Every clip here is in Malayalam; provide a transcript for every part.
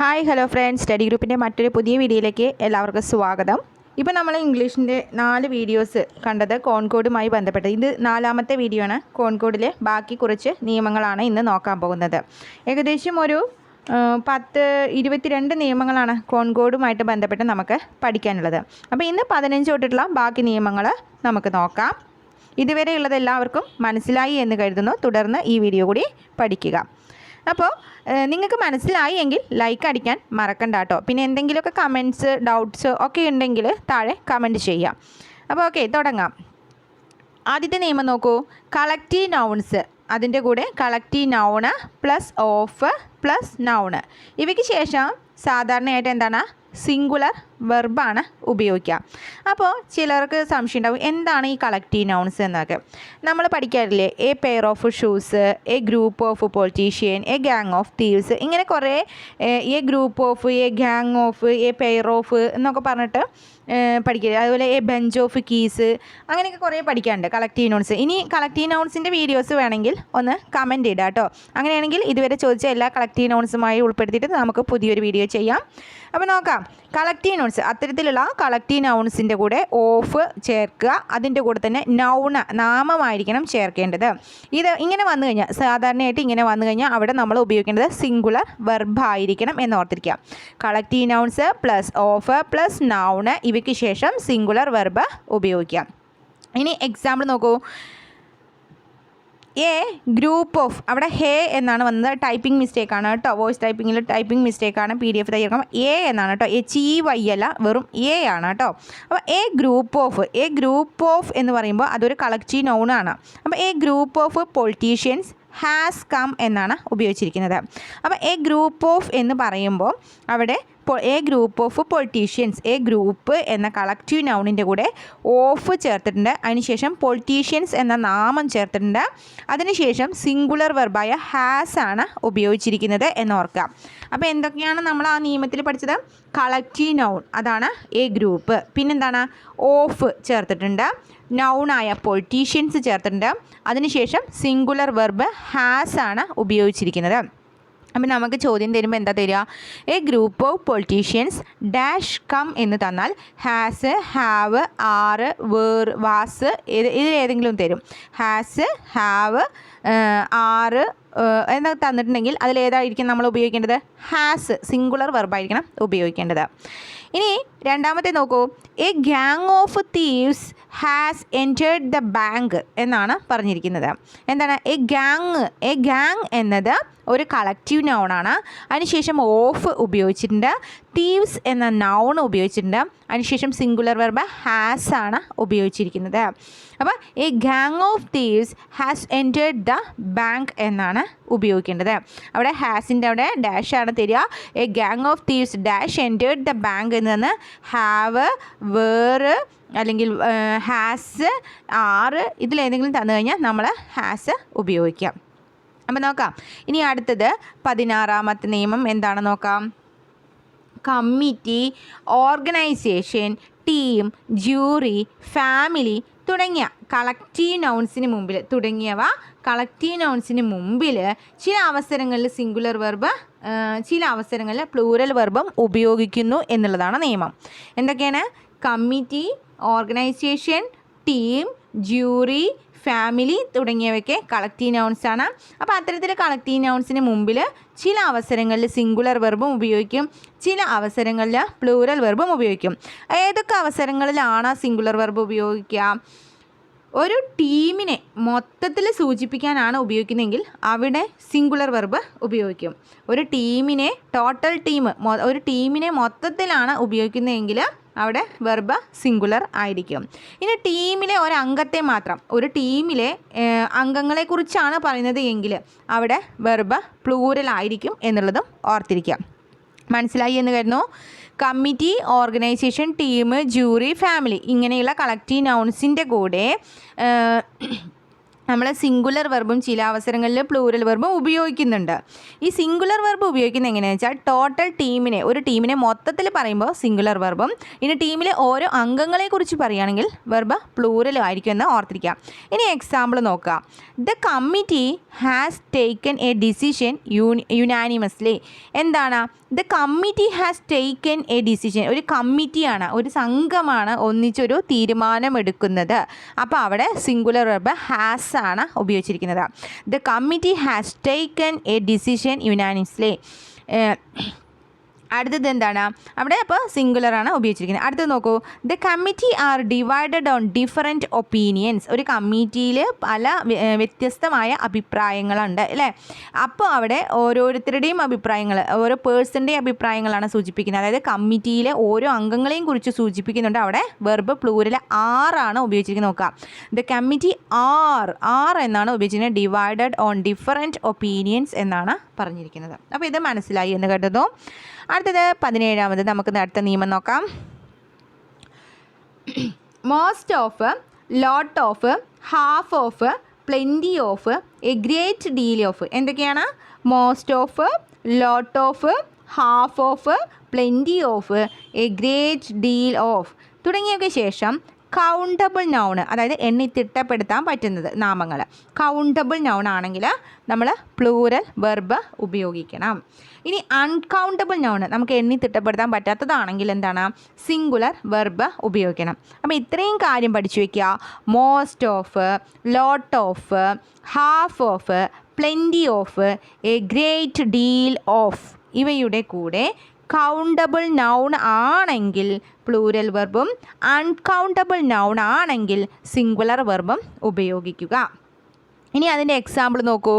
ഹായ് ഹലോ ഫ്രണ്ട്സ് സ്റ്റഡി ഗ്രൂപ്പിന്റെ മറ്റൊരു പുതിയ വീഡിയോയിലേക്ക് എല്ലാവർക്കും സ്വാഗതം. ഇപ്പോൾ നമ്മൾ ഇംഗ്ലീഷിന്റെ നാല് വീഡിയോസ് കണ്ടത് കോൺകോഡുമായി ബന്ധപ്പെട്ടത്. ഇത് നാലാമത്തെ വീഡിയോ ആണ്. കോൺകോഡിലെ ബാക്കി കുറച്ച് നിയമങ്ങളാണ് ഇന്ന് നോക്കാൻ പോകുന്നത്. ഏകദേശം ഒരു പത്ത് ഇരുപത്തിരണ്ട് നിയമങ്ങളാണ് കോൺകോഡുമായിട്ട് ബന്ധപ്പെട്ട് നമുക്ക് പഠിക്കാനുള്ളത്. അപ്പോൾ ഇന്ന് പതിനഞ്ച് തൊട്ടിട്ടുള്ള ബാക്കി നിയമങ്ങൾ നമുക്ക് നോക്കാം. ഇതുവരെയുള്ളത് എല്ലാവർക്കും മനസ്സിലായി എന്ന് കരുതുന്നു. തുടർന്ന് ഈ വീഡിയോ കൂടി പഠിക്കുക. അപ്പോൾ നിങ്ങൾക്ക് മനസ്സിലായി എങ്കിൽ ലൈക്ക് അടിക്കാൻ മറക്കണ്ട കേട്ടോ പിന്നെ എന്തെങ്കിലുമൊക്കെ കമന്റ്സ് ഡൗട്ട്സ് ഒക്കെ ഉണ്ടെങ്കിൽ താഴെ കമന്റ് ചെയ്യാം. അപ്പോൾ ഓക്കെ തുടങ്ങാം. ആദ്യത്തെ നിയമം നോക്കൂ. കളക്റ്റീവ് നൗൺസ് അതിന്റെ കൂടെ collective noun plus of plus noun ഇവയ്ക്ക് ശേഷം സാധാരണയായിട്ട് എന്താണ് സിംഗുലർ വെർബാണ് ഉപയോഗിക്കുക. അപ്പോൾ ചിലർക്ക് സംശയം ഉണ്ടാവും എന്താണ് ഈ കളക്റ്റീവ് നൗൺസ് എന്നൊക്കെ. നമ്മൾ പഠിക്കാറില്ലേ a pair of shoes a group of politician a gang of thieves ഇങ്ങനെ കുറേ a group of a gang of a pair of എന്നൊക്കെ പറഞ്ഞിട്ട് പഠിക്കുക അതുപോലെ എ ബെഞ്ച് ഓഫ് കീസ് അങ്ങനെയൊക്കെ കുറേ പഠിക്കാനുണ്ട് കളക്റ്റീവ് നൗൺസ് ഇനി കളക്റ്റീവ് നൗൺസിന്റെ വീഡിയോസ് വേണമെങ്കിൽ ഒന്ന് കമന്റ് ഇടാം കേട്ടോ അങ്ങനെയാണെങ്കിൽ ഇതുവരെ ചോദിച്ച എല്ലാ കളക്റ്റീവ് നൗൺസുമായി ഉൾപ്പെടുത്തിയിട്ട് നമുക്ക് പുതിയൊരു വീഡിയോ ചെയ്യാം. അപ്പോൾ നോക്കാം. കളക്റ്റീവ് നൗൺസ് അത്തരത്തിലുള്ള കളക്റ്റീവ് നൗൺസിന്റെ കൂടെ ഓഫ് ചേർക്കുക. അതിന്റെ കൂടെ തന്നെ നൗണ നാമമായിരിക്കണം ചേർക്കേണ്ടത്. ഇത് ഇങ്ങനെ വന്നു കഴിഞ്ഞാൽ സാധാരണയായിട്ട് ഇങ്ങനെ വന്നു കഴിഞ്ഞാൽ അവിടെ നമ്മൾ ഉപയോഗിക്കേണ്ടത് സിംഗുലർ വെർബായിരിക്കണം എന്ന് ഓർത്തിരിക്കുക. Collective nouns plus of plus noun ഇവയ്ക്ക് ശേഷം സിംഗുലർ വെർബ് ഉപയോഗിക്കാം ഇനി എക്സാമ്പിൾ നോക്കൂ. എ ഗ്രൂപ്പ് ഓഫ് അവിടെ ഹേ എന്നാണ് വന്നത്. ടൈപ്പിംഗ് മിസ്റ്റേക്ക് ആണ് കേട്ടോ. വോയിസ് ടൈപ്പിംഗിൽ ടൈപ്പിംഗ് മിസ്റ്റേക്ക് ആണ്. പി ഡി എഫ് തയ്യാറാക്കാം എ എന്നാണ് കേട്ടോ. എച്ച് ഇ വൈ അല്ല വെറും എ ആണ് കേട്ടോ. അപ്പോൾ a group of a group of എന്ന് പറയുമ്പോൾ അതൊരു കളക്റ്റീവ് നൗൺ ആണ്. അപ്പോൾ a group of politicians has come എന്നാണ് ഉപയോഗിച്ചിരിക്കുന്നത്. അപ്പോൾ എ ഗ്രൂപ്പ് ഓഫ് എന്ന് പറയുമ്പോൾ അവിടെ a group of politicians a group എന്ന കളക്റ്റീവ് നൗണിന്റെ കൂടെ ഓഫ് ചേർത്തിട്ടുണ്ട്. അതിനുശേഷം പൊളിറ്റീഷ്യൻസ് എന്ന നാമം ചേർത്തിട്ടുണ്ട്. അതിനുശേഷം സിംഗുലർ വെർബായ ഹാസ് ആണ് ഉപയോഗിച്ചിരിക്കുന്നത് എന്ന് എന്നോർക്കുക അപ്പോൾ എന്തൊക്കെയാണ് നമ്മൾ ആ നിയമത്തിൽ പഠിച്ചത്? കളക്റ്റീവ് നൗൺ അതാണ് എ ഗ്രൂപ്പ് പിന്നെന്താണ്? ഓഫ് ചേർത്തിട്ടുണ്ട്. നൗണായ പൊളിറ്റീഷ്യൻസ് ചേർത്തിട്ടുണ്ട്. അതിനുശേഷം സിംഗുലർ വെർബ് ഹാസ് ആണ് ഉപയോഗിച്ചിരിക്കുന്നത്. അപ്പം നമുക്ക് ചോദ്യം തരുമ്പോൾ എന്താ തരിക a group of politicians dash come എന്ന് തന്നാൽ has have are were was ഇത് ഇതിലേതെങ്കിലും തരും. ഹാസ് ഹാവ് ആറ് എന്ന് തന്നിട്ടുണ്ടെങ്കിൽ അതിലേതായിരിക്കും നമ്മൾ ഉപയോഗിക്കേണ്ടത്? ഹാസ് സിംഗുലർ വെർബായിരിക്കണം ഉപയോഗിക്കേണ്ടത്. ഇനി രണ്ടാമത്തെ നോക്കൂ. A gang of thieves has entered the bank എന്നാണ് പറഞ്ഞിരിക്കുന്നത്. എന്താണ്? എ ഗ്യാങ് എ ഗ്യാങ് എന്നത് ഒരു കളക്റ്റീവ് നൗണാണ് അതിനുശേഷം ഓഫ് ഉപയോഗിച്ചിട്ടുണ്ട്. തീവ്സ് എന്ന നൗൺ ഉപയോഗിച്ചിട്ടുണ്ട്. അതിനുശേഷം സിംഗുലർ വെർബ് ഹാസ് ആണ് ഉപയോഗിച്ചിരിക്കുന്നത്. അപ്പോൾ a gang of thieves has entered the bank എന്നാണ് ഉപയോഗിക്കേണ്ടത്. അവിടെ ഹാസിന്റെ അവിടെ ഡാഷ് ആണ് തരിക. A gang of thieves dash entered the bank എന്നതെന്ന് have were അല്ലെങ്കിൽ ഹാസ് ആറ് ഇതിലേതെങ്കിലും തന്നു കഴിഞ്ഞാൽ നമ്മൾ ഹാസ് ഉപയോഗിക്കാം. അപ്പം നോക്കാം. ഇനി അടുത്തത് പതിനാറാമത്തെ നിയമം എന്താണെന്ന് നോക്കാം. Committee organisation team jury family തുടങ്ങിയ കളക്റ്റീവ് നൗൺസിന് മുമ്പിൽ തുടങ്ങിയവ കളക്റ്റീവ് നൗൺസിന് മുമ്പിൽ ചില അവസരങ്ങളിൽ സിംഗുലർ വെർബ് ചില അവസരങ്ങളിൽ പ്ലൂറൽ വെർബും ഉപയോഗിക്കുന്നു എന്നുള്ളതാണ് നിയമം. എന്തൊക്കെയാണ്? Committee organisation team jury family തുടങ്ങിയവയ്ക്ക് കളക്റ്റീവ് ആണ്. അപ്പോൾ അത്തരത്തിൽ കളക്റ്റീവ് നൗൺസിന് മുമ്പിൽ ചില അവസരങ്ങളിൽ സിംഗുലർ വെർബും ഉപയോഗിക്കും. ചില അവസരങ്ങളിൽ പ്ലൂറൽ വെർബും ഉപയോഗിക്കും. ഏതൊക്കെ അവസരങ്ങളിലാണ് സിംഗുലർ വെർബ് ഉപയോഗിക്കുക? ഒരു ടീമിനെ മൊത്തത്തിൽ സൂചിപ്പിക്കാനാണ് ഉപയോഗിക്കുന്നതെങ്കിൽ അവിടെ സിംഗുലർ വെർബ് ഉപയോഗിക്കും. ഒരു ടീമിനെ ടോട്ടൽ ടീം ഒരു ടീമിനെ മൊത്തത്തിലാണ് ഉപയോഗിക്കുന്നതെങ്കിൽ അവിടെ വെർബ് സിംഗുലർ ആയിരിക്കും. ഇനി ടീമിലെ ഒരംഗത്തെ മാത്രം ഒരു ടീമിലെ അംഗങ്ങളെക്കുറിച്ചാണ് പറയുന്നത് എങ്കിൽ അവിടെ വെർബ് പ്ലൂരൽ ആയിരിക്കും എന്നുള്ളതും ഓർത്തിരിക്കാം മനസ്സിലായി എന്ന് കരുതുന്നു. Committee organisation team jury family ഇങ്ങനെയുള്ള കളക്റ്റീവ് നൗൺസിന്റെ കൂടെ നമ്മൾ സിംഗുലർ വെർബും ചില അവസരങ്ങളിൽ പ്ലൂരൽ വെർബും ഉപയോഗിക്കുന്നുണ്ട്. ഈ സിംഗുലർ വെർബ് ഉപയോഗിക്കുന്നത് എങ്ങനെയാണെന്ന് വെച്ചാൽ ടോട്ടൽ ടീമിനെ ഒരു ടീമിനെ മൊത്തത്തിൽ പറയുമ്പോൾ സിംഗുലർ വെർബും ഇനി ടീമിലെ ഓരോ അംഗങ്ങളെക്കുറിച്ച് പറയുകയാണെങ്കിൽ വെർബ് പ്ലൂരലും ആയിരിക്കും എന്ന് ഓർത്തിരിക്കാം ഇനി എക്സാമ്പിൾ നോക്കുക. The committee has taken a decision unanimously എന്താണ്? The committee has taken a decision ഒരു കമ്മിറ്റിയാണ് ഒരു സംഘമാണ് ഒന്നിച്ചൊരു തീരുമാനമെടുക്കുന്നത്. അപ്പോൾ അവിടെ സിംഗുലർ വെർബ് ഹാസ് ആണ് ഉപയോഗിച്ചിരിക്കുന്നത്. The committee has taken a decision unanimously അടുത്തത് എന്താണ്? അവിടെ അപ്പോൾ സിംഗുലറാണ് ഉപയോഗിച്ചിരിക്കുന്നത്. അടുത്തത് നോക്കൂ. The committee are divided on different opinions ഒരു കമ്മിറ്റിയിൽ പല വ്യത്യസ്തമായ അഭിപ്രായങ്ങളുണ്ട് അല്ലേ? അപ്പോൾ അവിടെ ഓരോരുത്തരുടെയും അഭിപ്രായങ്ങൾ ഓരോ പേഴ്സന്റെയും അഭിപ്രായങ്ങളാണ് സൂചിപ്പിക്കുന്നത്. അതായത് കമ്മിറ്റിയിലെ ഓരോ അംഗങ്ങളെയും കുറിച്ച് സൂചിപ്പിക്കുന്നുണ്ട്. അവിടെ വെർബ് പ്ലൂരിൽ ആറാണ് ഉപയോഗിച്ചിരിക്കുന്നത്. നോക്കാം. ദ കമ്മിറ്റി ആർ ആർ എന്നാണ് ഉപയോഗിച്ചിരിക്കുന്നത്. ഡിവൈഡഡ് ഓൺ ഡിഫറെന്റ് ഒപ്പീനിയൻസ് എന്നാണ് പറഞ്ഞിരിക്കുന്നത്. അപ്പോൾ ഇത് മനസ്സിലായി എന്ന് കേട്ടതോ അടുത്തത് പതിനേഴാമത്. നമുക്ക് അടുത്ത നിയമം നോക്കാം. Most of lot of half of plenty of a great deal of എന്തൊക്കെയാണ്? Most of lot of half of plenty of a great deal of തുടങ്ങിയവയ്ക്ക് ശേഷം കൗണ്ടബിൾ നൗണ് അതായത് എണ്ണി തിട്ടപ്പെടുത്താൻ പറ്റുന്നത് നാമങ്ങൾ കൗണ്ടബിൾ നൗൺ ആണെങ്കിൽ നമ്മൾ പ്ലൂരൽ വെർബ് ഉപയോഗിക്കണം. ഇനി അൺകൗണ്ടബിൾ നൗണ് നമുക്ക് എണ്ണി തിട്ടപ്പെടുത്താൻ പറ്റാത്തതാണെങ്കിൽ എന്താണ്? സിംഗുലർ വെർബ് ഉപയോഗിക്കണം. അപ്പോൾ ഇത്രയും കാര്യം പഠിച്ചു വയ്ക്കുക most of lot of half of plenty of a great deal of ഇവയുടെ കൂടെ കൗണ്ടബിൾ നൗൺ ആണെങ്കിൽ പ്ലൂരൽ വെർബും അൺകൗണ്ടബിൾ നൗൺ ആണെങ്കിൽ സിംഗുലർ വെർബും ഉപയോഗിക്കുക. ഇനി അതിന്റെ എക്സാമ്പിൾ നോക്കൂ.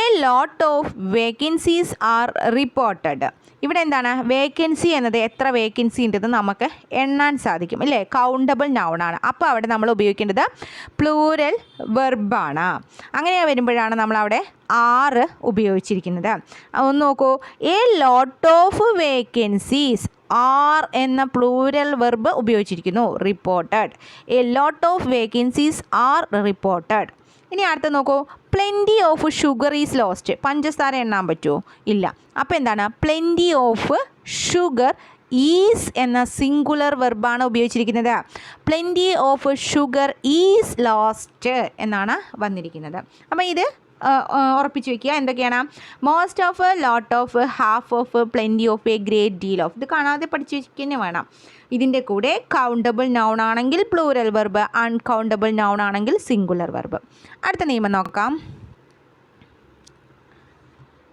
A lot of vacancies are reported ഇവിടെ എന്താണ്? വേക്കൻസി എന്നത് എത്ര വേക്കൻസി ഉണ്ടെന്ന് നമുക്ക് എണ്ണാൻ സാധിക്കും അല്ലേ കൗണ്ടബിൾ നൗണാണ് അപ്പോൾ അവിടെ നമ്മൾ ഉപയോഗിക്കേണ്ടത് പ്ലൂരൽ വെർബാണ് അങ്ങനെ വരുമ്പോഴാണ് നമ്മളവിടെ ആറ് ഉപയോഗിച്ചിരിക്കുന്നത്. ഒന്ന് നോക്കൂ. A lot of vacancies are എന്ന plural verb ഉപയോഗിച്ചിരിക്കുന്നു reported a lot of vacancies are reported ഇനി അടുത്ത നോക്കൂ. Plenty of sugar is lost പഞ്ചസാര എണ്ണാൻ പറ്റുമോ? ഇല്ല. അപ്പോൾ എന്താണ്? പ്ലെന്റി ഓഫ് ഷുഗർ ഈസ് എന്ന സിംഗുലർ വെർബാണ് ഉപയോഗിച്ചിരിക്കുന്നത്. Plenty of sugar is lost എന്നാണ് വന്നിരിക്കുന്നത്. അപ്പോൾ ഇത് ഉറപ്പിച്ച് വെക്കുക. എന്തൊക്കെയാണ്? Most of lot of half of plenty of a great deal of ഇത് കാണാതെ പഠിച്ചു വെക്കുക തന്നെ വേണം. ഇതിന്റെ കൂടെ കൗണ്ടബിൾ നൗൺ ആണെങ്കിൽ പ്ലൂരൽ വെർബ് അൺകൗണ്ടബിൾ നൗൺ ആണെങ്കിൽ സിംഗുലർ വെർബ് അടുത്ത നിയമം നോക്കാം.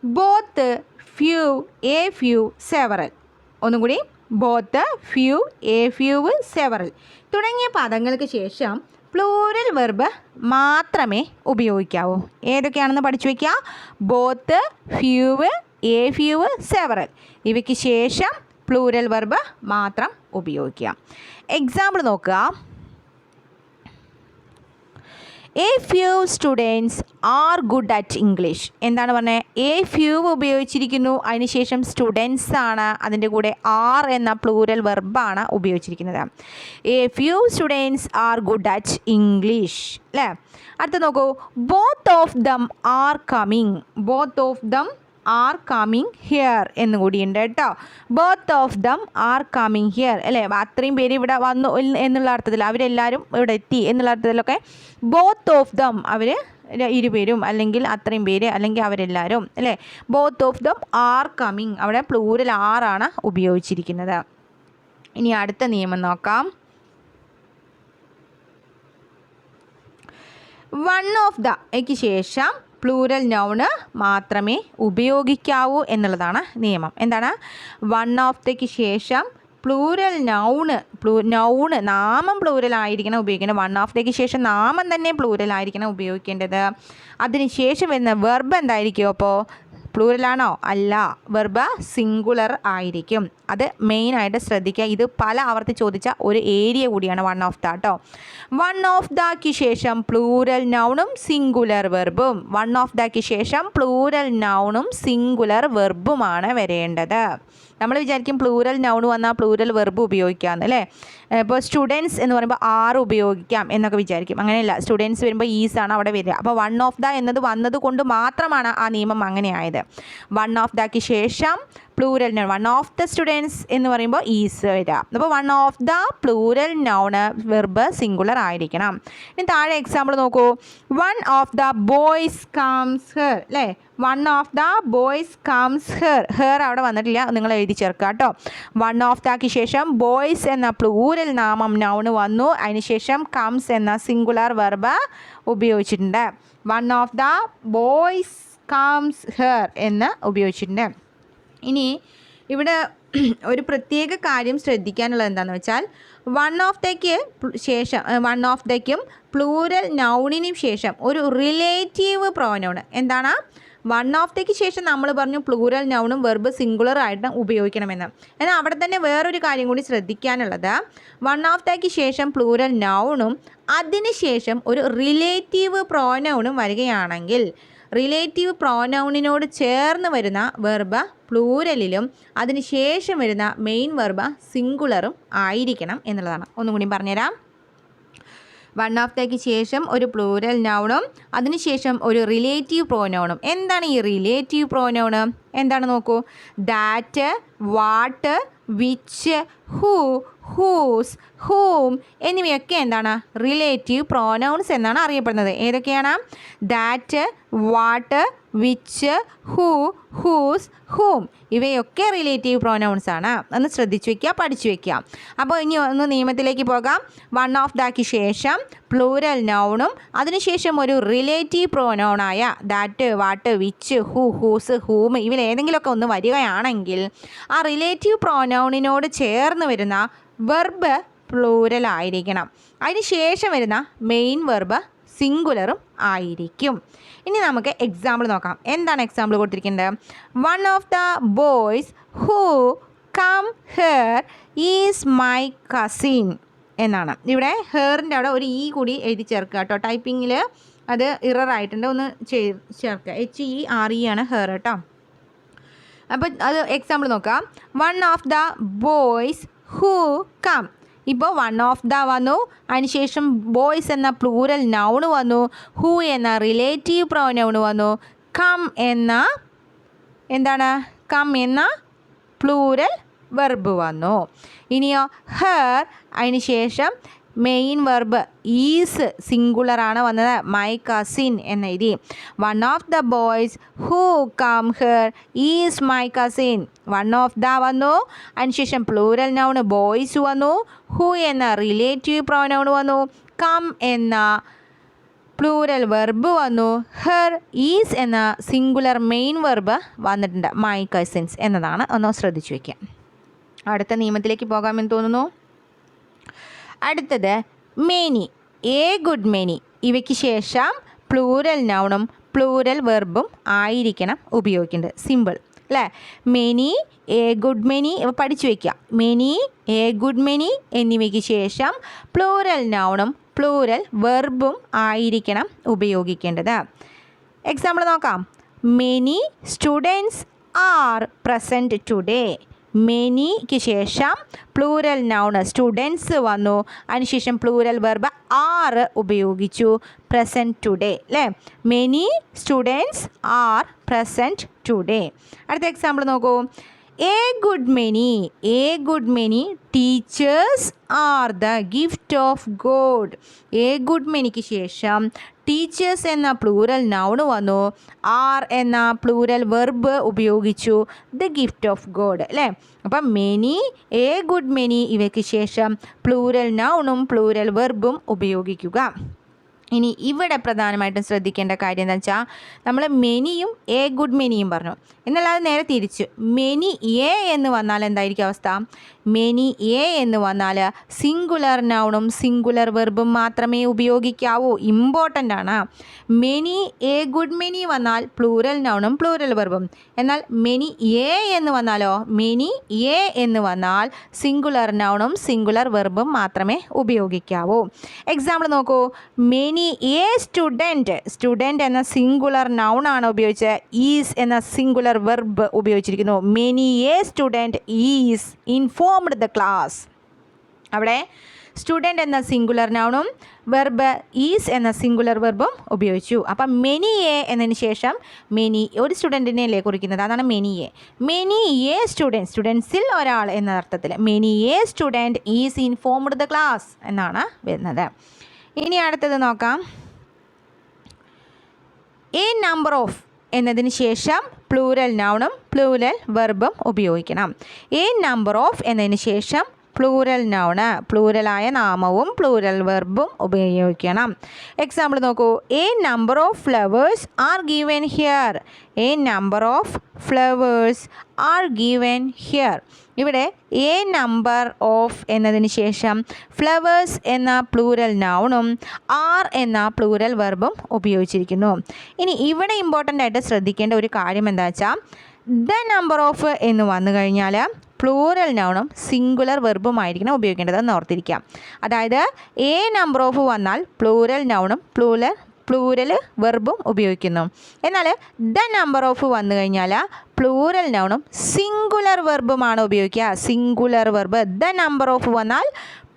Both few a few several ഒന്നും കൂടി both few a few several തുടങ്ങിയ പദങ്ങൾക്ക് ശേഷം പ്ലൂരൽ വെർബ് മാത്രമേ ഉപയോഗിക്കാവൂ. ഏതൊക്കെയാണെന്ന് പഠിച്ചു വയ്ക്കുക both few a few several ഇവയ്ക്ക് ശേഷം പ്ലൂരൽ വെർബ് മാത്രം ഉപയോഗിക്കുക. എക്സാമ്പിൾ നോക്കുക. A few students are good at English എന്താണ് പറഞ്ഞത് എ ഫ്യൂ ഉപയോഗിച്ചിരിക്കുന്നു. അതിനുശേഷം സ്റ്റുഡൻസ് ആണ് അതിന്റെ കൂടെ ആർ എന്ന പ്ലൂരൽ വെർബാണ് ഉപയോഗിച്ചിരിക്കുന്നത്. A few students are good at English അല്ലേ അടുത്ത നോക്കൂ. Both of them are coming both of them are coming here എന്ന് കൂടിയുണ്ട് കേട്ടോ. Both of them are coming here അല്ലേ? അത്രയും പേര് ഇവിടെ വന്നു എന്നുള്ള അർത്ഥത്തിൽ അവരെല്ലാവരും ഇവിടെ എത്തി എന്നുള്ള അർത്ഥത്തിലൊക്കെ ബോത്ത് ഓഫ് ദം അവർ ഇരുപേരും അല്ലെങ്കിൽ അത്രയും പേര് അല്ലെങ്കിൽ അവരെല്ലാവരും അല്ലേ? Both of them are coming അവിടെ പ്ലൂരൽ ആറാണ് ഉപയോഗിച്ചിരിക്കുന്നത്. ഇനി അടുത്ത നിയമം നോക്കാം. വൺ ഓഫ് ദ ശേഷം പ്ലൂരൽ നൗണ് മാത്രമേ ഉപയോഗിക്കാവൂ എന്നുള്ളതാണ് നിയമം. എന്താണ്? വൺ ഓഫ് ദയ്ക്ക് ശേഷം പ്ലൂരൽ നൗണ് പ്ലൂ നൗണ് നാമം പ്ലൂരൽ ആയിരിക്കണം ഉപയോഗിക്കേണ്ടത്. വൺ ഓഫ് ദയ്ക്ക് ശേഷം നാമം തന്നെ പ്ലൂരൽ ആയിരിക്കണം ഉപയോഗിക്കേണ്ടത്. അതിന് ശേഷം വരുന്ന വെർബ് എന്തായിരിക്കും അപ്പോൾ? പ്ലൂരലാണോ അല്ല. വെർബ് സിംഗുലർ ആയിരിക്കും. അത് മെയിനായിട്ട് ശ്രദ്ധിക്കുക. ഇത് പല ആവർത്തി ചോദിച്ച ഒരു ഏരിയ കൂടിയാണ് വൺ ഓഫ് ദ കേട്ടോ വൺ ഓഫ് ദാക്ക് ശേഷം പ്ലൂരൽ നൗണും സിംഗുലർ വെർബും വൺ ഓഫ് ദാക്ക് ശേഷം പ്ലൂരൽ നൗണും സിംഗുലർ വെർബുമാണ് വരേണ്ടത്. നമ്മൾ വിചാരിക്കും പ്ലൂരൽ നൗൺ വന്നാൽ പ്ലൂരൽ വെർബ് ഉപയോഗിക്കാമെന്ന് അല്ലേ? ഇപ്പോൾ സ്റ്റുഡൻസ് എന്ന് പറയുമ്പോൾ ആർ ഉപയോഗിക്കാം എന്നൊക്കെ വിചാരിക്കും. അങ്ങനെയല്ല സ്റ്റുഡൻസ് വരുമ്പോൾ ഈസ് ആണ് അവിടെ വരിക. അപ്പോൾ വൺ ഓഫ് ദ എന്നത് വന്നത് കൊണ്ട് മാത്രമാണ് ആ നിയമം അങ്ങനെ ആയത് വൺ ഓഫ് ദക്ക് ശേഷം plural noun one of the students എന്ന് പറയുമ്പോൾ ഈസ് വരിക. അപ്പോൾ one of the plural noun verb singular ആയിരിക്കണം. ഇനി താഴെ എക്സാമ്പിൾ നോക്കൂ. One of the boys comes here അല്ലേ one of the boys comes here here അവിടെ വന്നിട്ടില്ല. നിങ്ങൾ എഴുതി ചേർക്കുക കേട്ടോ വൺ ഓഫ് ദാക്ക് ശേഷം ബോയ്സ് എന്ന പ്ലൂരൽ നാമം നൗണ് വന്നു. അതിനുശേഷം കംസ് എന്ന സിംഗുലർ വെർബ് ഉപയോഗിച്ചിട്ടുണ്ട്. One of the boys comes here എന്ന് ഉപയോഗിച്ചിട്ടുണ്ട്. ഇനി ഇവിടെ ഒരു പ്രത്യേക കാര്യം ശ്രദ്ധിക്കാനുള്ളത് എന്താണെന്ന് വെച്ചാൽ വൺ ഓഫ് ദയ്ക്ക് ശേഷം വൺ ഓഫ് ദയ്ക്കും പ്ലൂരൽ നൗണിനും ശേഷം ഒരു റിലേറ്റീവ് പ്രോനൗൺ എന്താണ്? വൺ ഓഫ് ദയ്ക്ക് ശേഷം നമ്മൾ പറഞ്ഞു പ്ലൂരൽ നൗണും വെർബ് സിംഗുലർ ആയിട്ട് ഉപയോഗിക്കണമെന്ന്. എന്നാൽ അവിടെ തന്നെ വേറൊരു കാര്യം കൂടി ശ്രദ്ധിക്കാനുള്ളത്. വൺ ഓഫ് ദയ്ക്ക് ശേഷം പ്ലൂരൽ നൗണും അതിനുശേഷം ഒരു റിലേറ്റീവ് പ്രോനൗണും വരികയാണെങ്കിൽ റിലേറ്റീവ് പ്രോനൗണിനോട് ചേർന്ന് വരുന്ന വെർബ പ്ലൂരലിലും അതിന് ശേഷം വരുന്ന മെയിൻ വെർബ സിംഗുലറും ആയിരിക്കണം എന്നുള്ളതാണ്. ഒന്നും കൂടി പറഞ്ഞുതരാം. വൺ ഓഫ് ദയ്ക്ക് ശേഷം ഒരു പ്ലൂരൽ നൗണും അതിനുശേഷം ഒരു റിലേറ്റീവ് പ്രോനൗണും. എന്താണ് ഈ റിലേറ്റീവ് പ്രോനൗണ്? എന്താണ് നോക്കൂ. That what which who whose whom എന്നിവയൊക്കെ എന്താണ്? റിലേറ്റീവ് പ്രോനൗൺസ് എന്നാണ് അറിയപ്പെടുന്നത്. ഏതൊക്കെയാണ്? That what which who whose whom ഇവയൊക്കെ റിലേറ്റീവ് പ്രോനൗൺസ് ആണ്. ഒന്ന് ശ്രദ്ധിച്ചു വയ്ക്കുക പഠിച്ചു വയ്ക്കുക അപ്പോൾ ഇനി ഒന്ന് നിയമത്തിലേക്ക് പോകാം. വൺ ഓഫ് ദാക്ക് ശേഷം പ്ലൂരൽ നൗണും അതിനുശേഷം ഒരു relative പ്രോനൗണായ that what which who whose whom ഇവയിൽ ഏതെങ്കിലുമൊക്കെ ഒന്ന് വരികയാണെങ്കിൽ ആ റിലേറ്റീവ് പ്രോനൗണിനോട് ചേർന്ന് വരുന്ന വെർബ് പ്ലൂരൽ ആയിരിക്കണം അതിന് ശേഷം വരുന്ന മെയിൻ വെർബ് സിംഗുലറും ആയിരിക്കും. ഇനി നമുക്ക് എക്സാമ്പിൾ നോക്കാം. എന്താണ് എക്സാമ്പിൾ കൊടുത്തിരിക്കുന്നത്? One of the boys who come here is my cousin എന്നാണ്. ഇവിടെ ഹെയറിന്റെ അവിടെ ഒരു ഇ കൂടി എഴുതി ചേർക്കുക കേട്ടോ. ടൈപ്പിങ്ങിൽ അത് ഇറായിട്ടുണ്ട് ഒന്ന് ചേർക്കുക. എച്ച് ഇ ആർ ഇ ആണ് ഹെയർ കേട്ടോ അപ്പോൾ അത് എക്സാമ്പിൾ നോക്കാം. One of the boys who come ഇപ്പോൾ വൺ ഓഫ് ദ വന്നു. അതിനുശേഷം ബോയ്സ് എന്ന പ്ലൂരൽ നൗണ് വന്നു. ഹൂ എന്ന റിലേറ്റീവ് പ്രോനൗണ് വന്നു. കം എന്ന എന്താണ്? കം എന്ന പ്ലൂരൽ വെർബ് വന്നു. ഇനിയോ ഹെർ അതിന് ശേഷം മെയിൻ വെർബ് ഈസ് സിംഗുലറാണ് വന്നത്. മൈ കസിൻ എന്ന എഴുതി. One of the boys who come here is my cousin one of the വന്നു. അതിനുശേഷം പ്ലൂരൽ നൗണ് ബോയ്സ് വന്നു. ഹൂ എന്ന റിലേറ്റീവ് പ്രോനൗൺ വന്നു. കം എന്ന പ്ലൂരൽ വെർബ് വന്നു. ഹെർ ഈസ് എന്ന സിംഗുലർ മെയിൻ വെർബ് വന്നിട്ടുണ്ട്. മൈ കസിൻസ് എന്നതാണ്. ഒന്ന് ശ്രദ്ധിച്ചു വയ്ക്കുക അടുത്ത നിയമത്തിലേക്ക് പോകാമെന്ന് തോന്നുന്നു. അടുത്തത് മെനി. എ ഗുഡ് മെനി ഇവയ്ക്ക് ശേഷം പ്ലൂരൽ നൗണും പ്ലൂരൽ വെർബും ആയിരിക്കണം ഉപയോഗിക്കേണ്ടത്. സിമ്പിൾ അല്ലേ? മെനി എ ഗുഡ് മെനി ഇവ പഠിച്ചു വയ്ക്കുക മെനി എ ഗുഡ് മെനി എന്നിവയ്ക്ക് ശേഷം പ്ലൂരൽ നൗണും പ്ലൂരൽ വെർബും ആയിരിക്കണം ഉപയോഗിക്കേണ്ടത്. എക്സാമ്പിൾ നോക്കാം. Many students are present today മെനിക്ക് ശേഷം പ്ലൂരൽ നൗണ് സ്റ്റുഡൻസ് വന്നു. അതിനുശേഷം പ്ലൂരൽ വെർബ് ആറ് ഉപയോഗിച്ചു. പ്രസന്റ് ടുഡേ അല്ലേ many students are present today അടുത്ത എക്സാമ്പിൾ നോക്കൂ. A good many a good many teachers are the gift of God a good മെനിക്ക് ശേഷം ടീച്ചേഴ്സ് എന്ന പ്ലൂരൽ നൗണ് വന്നു. ആർ എന്ന പ്ലൂരൽ വെർബ് ഉപയോഗിച്ചു. ദ ഗിഫ്റ്റ് ഓഫ് ഗോഡ് അല്ലേ? അപ്പം മെനി എ ഗുഡ് മെനി ഇവയ്ക്ക് ശേഷം പ്ലൂരൽ നൗണും പ്ലൂരൽ വെർബും ഉപയോഗിക്കുക. ഇനി ഇവിടെ പ്രധാനമായിട്ടും ശ്രദ്ധിക്കേണ്ട കാര്യം എന്താ വെച്ചാൽ നമ്മൾ മെനിയും എ ഗുഡ് മെനിയും പറഞ്ഞു. എന്നല്ലാതെ നേരെ തിരിച്ചു. മെനി എ എന്ന് വന്നാൽ എന്തായിരിക്കും അവസ്ഥ? മെനി എ എന്ന് വന്നാൽ സിംഗുലർ നൗണും സിംഗുലർ വെർബും മാത്രമേ ഉപയോഗിക്കാവൂ. ഇമ്പോർട്ടന്റ് ആണ്. മെനി എ ഗുഡ് മെനി വന്നാൽ പ്ലൂരൽ നൗണും പ്ലൂരൽ വെർബും എന്നാൽ മെനി എ എന്ന് വന്നാലോ? മെനി എ എന്ന് വന്നാൽ സിംഗുലർ നൗണും സിംഗുലർ വെർബും മാത്രമേ ഉപയോഗിക്കാവൂ. എക്സാമ്പിൾ നോക്കൂ. മെനി എ സ്റ്റുഡന്റ് സ്റ്റുഡന്റ് എന്ന സിംഗുലർ നൗണാണ് ഉപയോഗിച്ചത് ഈസ് എന്ന singular verb ഉപയോഗിച്ചിരിക്കുന്നു. Many a student is informed the class അവിടെ സ്റ്റുഡന്റ് എന്ന സിംഗുലർ നൗണും വെർബ് ഈസ് എന്ന സിംഗുലർ വെർബും ഉപയോഗിച്ചു. അപ്പം എ എന്നതിന് ശേഷം മെനി ഒരു സ്റ്റുഡന്റിനെ അല്ലേ കുറിക്കുന്നത്? അതാണ് many a many a student സ്റ്റുഡൻസിൽ ഒരാൾ എന്ന അർത്ഥത്തിൽ many a student is informed the class എന്നാണ് വരുന്നത്. ഇനി അടുത്തത് നോക്കാം. എ നമ്പർ ഓഫ് എന്നതിന് ശേഷം പ്ലൂരൽ നൗണും പ്ലൂരൽ വെർബും ഉപയോഗിക്കണം. എ നമ്പർ ഓഫ് എന്നതിന് ശേഷം പ്ലൂരൽ നൗണ് പ്ലൂരലായ നാമവും പ്ലൂരൽ വെർബും ഉപയോഗിക്കണം. എക്സാമ്പിൾ നോക്കൂ. A number of flowers are given here a number of flowers are given here ഇവിടെ എ നമ്പർ ഓഫ് എന്നതിന് ശേഷം ഫ്ലവേഴ്സ് എന്ന പ്ലൂരൽ നൗണും ആർ എന്ന പ്ലൂരൽ വെർബും ഉപയോഗിച്ചിരിക്കുന്നു. ഇനി ഇവിടെ ഇമ്പോർട്ടന്റ് ആയിട്ട് ശ്രദ്ധിക്കേണ്ട ഒരു കാര്യം എന്താ വെച്ചാൽ ദ നമ്പർ ഓഫ് എന്ന് വന്നു കഴിഞ്ഞാൽ പ്ലൂറൽ നൗണും സിംഗുലർ വെർബുമായിരിക്കണം ഉപയോഗിക്കേണ്ടത് ഓർത്തിരിക്കാം അതായത് എ നമ്പർ ഓഫ് വന്നാൽ പ്ലൂരൽ നൗണും പ്ലൂരൽ പ്ലൂരൽ വെർബും ഉപയോഗിക്കുന്നു. എന്നാൽ ദ നമ്പർ ഓഫ് വന്നു കഴിഞ്ഞാൽ പ്ലൂരൽ നൗണും സിംഗുലർ വെർബുമാണ് ഉപയോഗിക്കുക. Singular verb the number of വന്നാൽ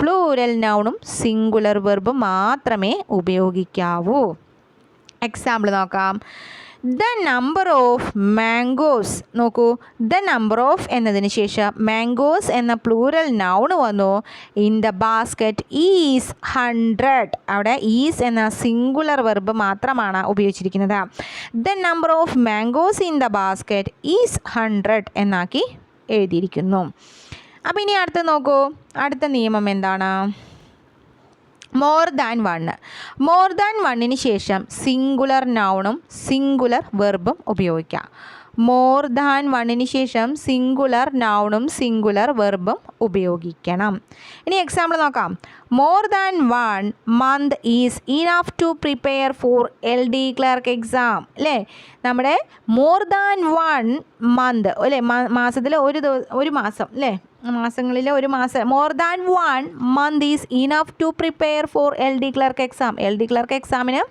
പ്ലൂരൽ നൗണും സിംഗുലർ വെർബും മാത്രമേ ഉപയോഗിക്കാവൂ. എക്സാമ്പിൾ നോക്കാം. ദ നമ്പർ ഓഫ് മാംഗോസ് നോക്കൂ. ദ നമ്പർ ഓഫ് എന്നതിന് ശേഷം മാംഗോസ് എന്ന പ്ലൂരൽ നൗണ് വന്നു. In the basket is hundred അവിടെ ഈസ് എന്ന സിംഗുലർ വെർബ് മാത്രമാണ് ഉപയോഗിച്ചിരിക്കുന്നത്. The number of mangoes in the basket is hundred എന്നാക്കി എഴുതിയിരിക്കുന്നു. അപ്പം ഇനി അടുത്ത് നോക്കൂ. അടുത്ത നിയമം എന്താണ്? More than one more than വണ്ണിന് ശേഷം സിംഗുലർ നൗണും സിംഗുലർ വെർബും ഉപയോഗിക്കാം. മോർ ദാൻ വണ്ണിന് ശേഷം സിംഗുലർ നൗണും സിംഗുലർ വെർബും ഉപയോഗിക്കണം. ഇനി എക്സാമ്പിൾ നോക്കാം. More than one month is enough to prepare for L D clerk exam അല്ലേ നമ്മുടെ മോർ ദാൻ വൺ മന്ത് അല്ലേ മാസത്തിൽ ഒരു ദിവസം ഒരു മാസം അല്ലേ മാസങ്ങളിൽ ഒരു മാസം. More than one month is enough to prepare for L D clerk exam L D clerk എക്സാമിന്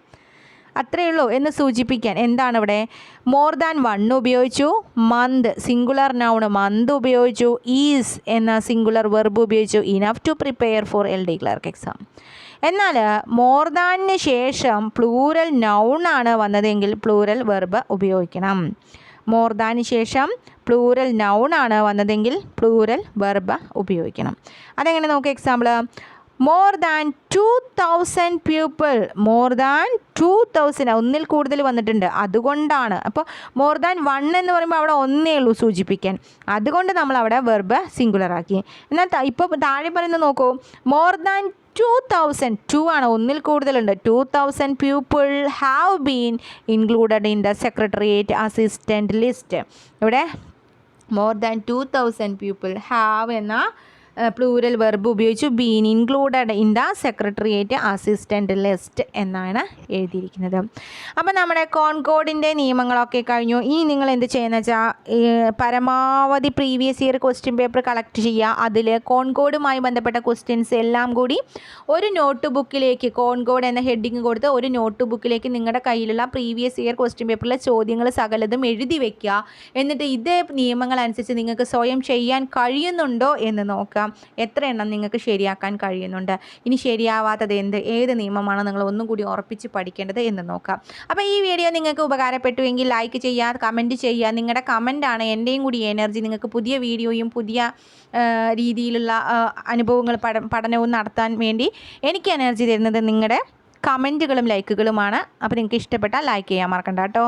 അത്രയേ ഉള്ളൂ എന്ന് സൂചിപ്പിക്കാൻ. എന്താണ് ഇവിടെ മോർ ദാൻ വൺ ഉപയോഗിച്ചു. മന്ത് സിംഗുലർ നൗണ് മന്ത് ഉപയോഗിച്ചു. ഈസ് എന്ന സിംഗുലർ വെർബ് ഉപയോഗിച്ചു. Enough to prepare for L D clerk exam എന്നാൽ മോർ ദാനിന് ശേഷം പ്ലൂരൽ നൗണാണ് വന്നതെങ്കിൽ പ്ലൂരൽ വെർബ് ഉപയോഗിക്കണം. മോർ ദാന് ശേഷം പ്ലൂരൽ ആണ് വന്നതെങ്കിൽ പ്ലൂരൽ വെർബ് ഉപയോഗിക്കണം. അതെങ്ങനെ നോക്കുക example more than two thousand people more than two thousand ഒന്നിൽ കൂടുതൽ വന്നിട്ടുണ്ട്. അതുകൊണ്ടാണ്. അപ്പോൾ മോർ ദാൻ വൺ എന്ന് പറയുമ്പോൾ അവിടെ ഒന്നേ ഉള്ളൂ സൂചിപ്പിക്കാൻ. അതുകൊണ്ട് നമ്മൾ അവിടെ വെർബ് സിംഗുലർ ആക്കി. എന്നാൽ ഇപ്പോൾ താഴെ പറയുന്നത് നോക്കൂ. More than two thousand two ആണ്. ഒന്നിൽ കൂടുതലുണ്ട്. Two thousand people have been included in the secretariat assistant list ഇവിടെ more than two thousand people have എന്ന പ്ലൂരൽ വെർബ് ഉപയോഗിച്ചു. Been included in the secretariat assistant list എന്നാണ് എഴുതിയിരിക്കുന്നത്. അപ്പോൾ നമ്മുടെ കോൺകോഡിന്റെ നിയമങ്ങളൊക്കെ കഴിഞ്ഞു. ഇനി നിങ്ങൾ എന്ത് ചെയ്യുന്ന വെച്ചാൽ പരമാവധി previous year question paper collect ചെയ്യുക. അതിൽ കോൺകോഡുമായി ബന്ധപ്പെട്ട ക്വസ്റ്റ്യൻസ് എല്ലാം കൂടി ഒരു നോട്ട് ബുക്കിലേക്ക് കോൺകോഡ് എന്ന ഹെഡിങ് കൊടുത്ത് ഒരു നോട്ട് ബുക്കിലേക്ക് നിങ്ങളുടെ കയ്യിലുള്ള പ്രീവിയസ് ഇയർ ക്വസ്റ്റ്യൻ പേപ്പറിലെ ചോദ്യങ്ങൾ സകലതും എഴുതി വെക്കുക. എന്നിട്ട് ഇതേ നിയമങ്ങൾ അനുസരിച്ച് നിങ്ങൾക്ക് സ്വയം ചെയ്യാൻ കഴിയുന്നുണ്ടോ എന്ന് നോക്കാം എത്ര എണ്ണം നിങ്ങൾക്ക് ശരിയാക്കാൻ കഴിയുന്നുണ്ട്? ഇനി ശരിയാവാത്തത് എന്ത്? ഏത് നിയമമാണ് നിങ്ങൾ ഒന്നും കൂടി ഉറപ്പിച്ച് പഠിക്കേണ്ടത് എന്ന് നോക്കാം. അപ്പോൾ ഈ വീഡിയോ നിങ്ങൾക്ക് ഉപകാരപ്പെട്ടുവെങ്കിൽ ലൈക്ക് ചെയ്യുക കമന്റ് ചെയ്യുക നിങ്ങളുടെ കമന്റാണ് എന്റെയും കൂടി എനർജി നിങ്ങൾക്ക് പുതിയ വീഡിയോയും പുതിയ രീതിയിലുള്ള അനുഭവങ്ങൾ പഠ പഠനവും നടത്താൻ വേണ്ടി എനിക്ക് എനർജി തരുന്നത് നിങ്ങളുടെ കമന്റുകളും ലൈക്കുകളുമാണ് അപ്പോൾ നിങ്ങൾക്ക് ഇഷ്ടപ്പെട്ടാൽ ലൈക്ക് ചെയ്യാൻ മറക്കണ്ട കേട്ടോ.